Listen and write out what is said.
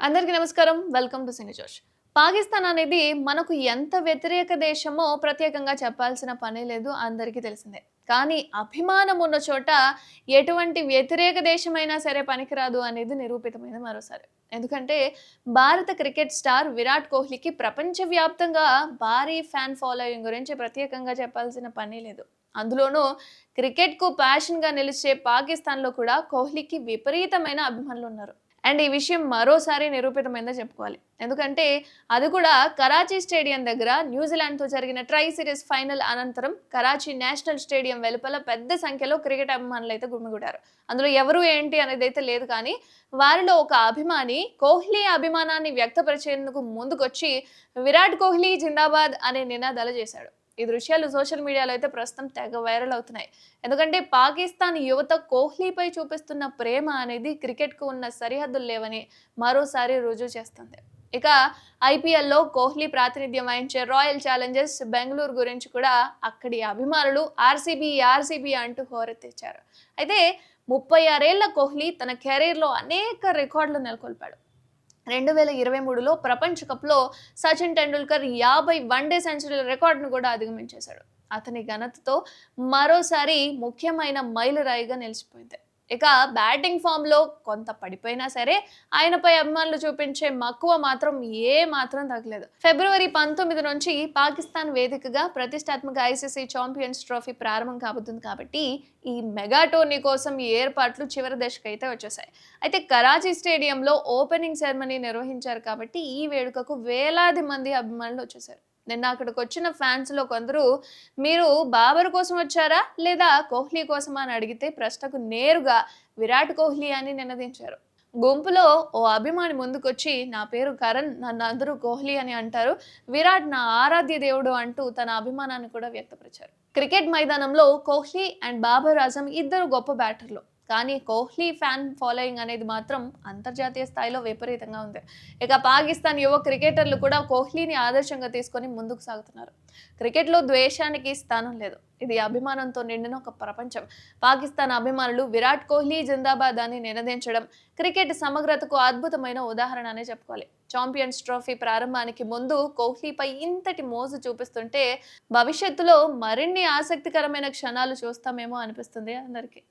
అందరికీ నమస్కారం. Welcome to సినీ జోష్. పాకిస్తాన్ అనేది మనకు ఎంత వ్యతిరేక దేశమో ప్రత్యేకంగా చెప్పాల్సిన పని లేదు అందరికీ తెలిసిందే. కానీ అభిమానం ఉన్న చోట ఎటువంటి వ్యతిరేక దేశమైనా సరే పనికిరాదు అనేది నిరూపితమైన మరోసారి. ఎందుకంటే భారత క్రికెట్ స్టార్ విరాట్ కోహ్లీకి ప్రపంచవ్యాప్తంగా భారీ ఫ్యాన్ ఫాలోయింగ్ గురించి ప్రత్యేకంగా చెప్పాల్సిన పని లేదు. అందులోనూ క్రికెట్కు ప్యాషన్గా నిలిచే పాకిస్తాన్లో కూడా కోహ్లీకి విపరీతమైన అభిమానులు ఉన్నారు. అండ్ ఈ విషయం మరోసారి నిరూపితమైందో చెప్పుకోవాలి. ఎందుకంటే అది కూడా కరాచీ స్టేడియం దగ్గర న్యూజిలాండ్తో జరిగిన ట్రై సిరీస్ ఫైనల్ అనంతరం కరాచీ నేషనల్ స్టేడియం వెలుపల పెద్ద సంఖ్యలో క్రికెట్ అభిమానులు అయితే గుమిగూడారు. అందులో ఎవరు ఏంటి అనేది అయితే లేదు కానీ వారిలో ఒక అభిమాని కోహ్లీ అభిమానాన్ని వ్యక్తపరిచేందుకు ముందుకొచ్చి విరాట్ కోహ్లీ జిందాబాద్ అనే నినాదాలు చేశాడు. ఈ దృశ్యాలు సోషల్ మీడియాలో అయితే ప్రస్తుతం తెగ వైరల్ అవుతున్నాయి. ఎందుకంటే పాకిస్తాన్ యువత కోహ్లీపై చూపిస్తున్న ప్రేమ అనేది క్రికెట్కు ఉన్న సరిహద్దులు లేవని మరోసారి రుజువు చేస్తుంది. ఇక ఐపీఎల్లో కోహ్లీ ప్రాతినిధ్యం వహించే రాయల్ ఛాలెంజర్స్ బెంగళూరు గురించి కూడా అక్కడి అభిమానులు ఆర్సీబీ ఆర్సీబీ అంటూ హోరెత్తిచ్చారు. అయితే ముప్పై ఆరేళ్ళ కోహ్లీ తన కెరీర్లో అనేక రికార్డులు నెలకొల్పాడు. రెండు వేల ఇరవై మూడులో ప్రపంచ కప్లో సచిన్ టెండూల్కర్ యాభై వన్డే సెంచరీల రికార్డును కూడా అధిగమించేశాడు. అతని ఘనతతో మరోసారి ముఖ్యమైన మైలురాయిగా నిలిచిపోయింది. ఇక బ్యాటింగ్ ఫామ్లో కొంత పడిపోయినా సరే ఆయనపై అభిమానులు చూపించే మక్కువ మాత్రం ఏ మాత్రం తగ్గలేదు. ఫిబ్రవరి పంతొమ్మిది నుంచి పాకిస్తాన్ వేదికగా ప్రతిష్టాత్మక ఐసీసీ ఛాంపియన్స్ ట్రోఫీ ప్రారంభం కాబోతుంది కాబట్టి ఈ మెగా టోర్నీ కోసం ఈ ఏర్పాట్లు చివరి దశకు అయితే వచ్చేసాయి. అయితే కరాచీ స్టేడియంలో ఓపెనింగ్ సెరమనీ నిర్వహించారు కాబట్టి ఈ వేడుకకు వేలాది మంది అభిమానులు వచ్చేసారు. నిన్న అక్కడికి వచ్చిన ఫ్యాన్స్లో కొందరు మీరు బాబర్ కోసం వచ్చారా? లేదా కోహ్లీ కోసమా? అని అడిగితే ప్రశ్నకు నేరుగా విరాట్ కోహ్లీ అని నినదించారు. గుంపులో ఓ అభిమాని ముందుకొచ్చి నా పేరు కరణ్ నన్ను అందరూ కోహ్లీ అని అంటారు. విరాట్ నా ఆరాధ్య దేవుడు అంటూ తన అభిమానాన్ని కూడా వ్యక్తపరిచారు. క్రికెట్ మైదానంలో కోహ్లీ అండ్ బాబర్ ఆజం ఇద్దరు గొప్ప బ్యాటర్లు. కానీ కోహ్లీ ఫ్యాన్ ఫాలోయింగ్ అనేది మాత్రం అంతర్జాతీయ స్థాయిలో విపరీతంగా ఉంది. ఇక పాకిస్తాన్ యువ క్రికెటర్లు కూడా కోహ్లీని ఆదర్శంగా తీసుకొని ముందుకు సాగుతున్నారు. క్రికెట్లో ద్వేషానికి స్థానం లేదు. ఇది అభిమానంతో నిండిన ఒక ప్రపంచం. పాకిస్తాన్ అభిమానులు విరాట్ కోహ్లీ జిందాబాద్ అని నినదించడం క్రికెట్ సమగ్రతకు అద్భుతమైన ఉదాహరణ అనే చెప్పుకోవాలి. ఛాంపియన్స్ ట్రోఫీ ప్రారంభానికి ముందు కోహ్లీపై ఇంతటి మోజు చూపిస్తుంటే భవిష్యత్తులో మరిన్ని ఆసక్తికరమైన క్షణాలు చూస్తామేమో అనిపిస్తుంది అందరికీ.